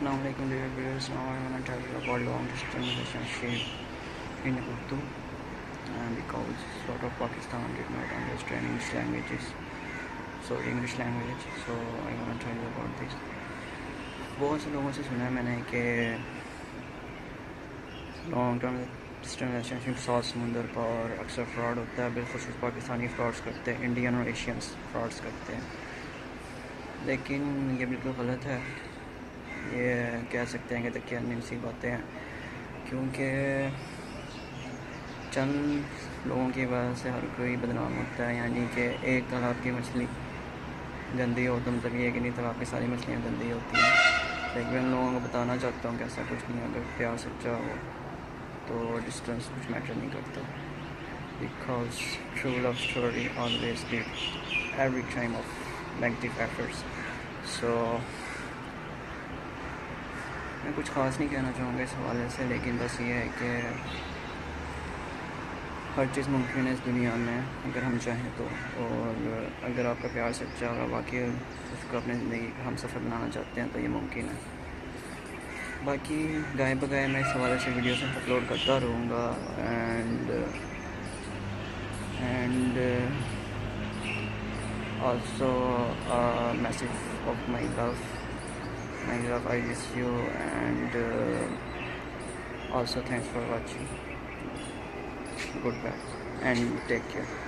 السلام علیکم dear viewers I want tell you about long distance relationship in Urdu because sort of Pakistan did not understand English languages so English language so I want tell you about this بہت سے لوگوں سے سنا ہے میں نے کہ long term distance relationship کہا سمندر پر اکثر فراڈ ہوتا ہے بالکل صرف پاکستانی فراڈس کرتے ہیں انڈین اور ایشینس فراڈس کرتے ہیں۔ لیکن یہ بالکل غلط ہے۔ کہہ سکتے ہیں کہ تکیہ سی باتیں ہیں۔ کیونکہ چند لوگوں کی وجہ سے ہر کوئی بدنام ہوتا ہے یعنی کہ ایک تالاب کی مچھلی گندی ہو تو مطلب یہ کہ نہیں، تالاب کی ساری مچھلیاں گندی ہوتی ہیں۔ لیکن میں ان لوگوں کو بتانا چاہتا ہوں کہ ایسا کچھ نہیں، اگر پیار سچا ہو تو ڈسٹینس کچھ میٹر نہیں کرتا۔ Because true love story always every time of negative efforts so میں کچھ خاص نہیں کہنا چاہوں گا اس حوالے سے، لیکن بس یہ ہے کہ ہر چیز ممکن ہے اس دنیا میں، اگر ہم چاہیں تو۔ اور اگر آپ کا پیار سچا اور واقعی اس کو اپنی زندگی کا ہم سفر بنانا چاہتے ہیں تو یہ ممکن ہے۔ باقی گائے بگائے میں اس حوالے سے ویڈیوز اپلوڈ کرتا رہوں گا۔ And and also message of my love Minecraft I miss you and uh, also thanks for watching. Goodbye and take care.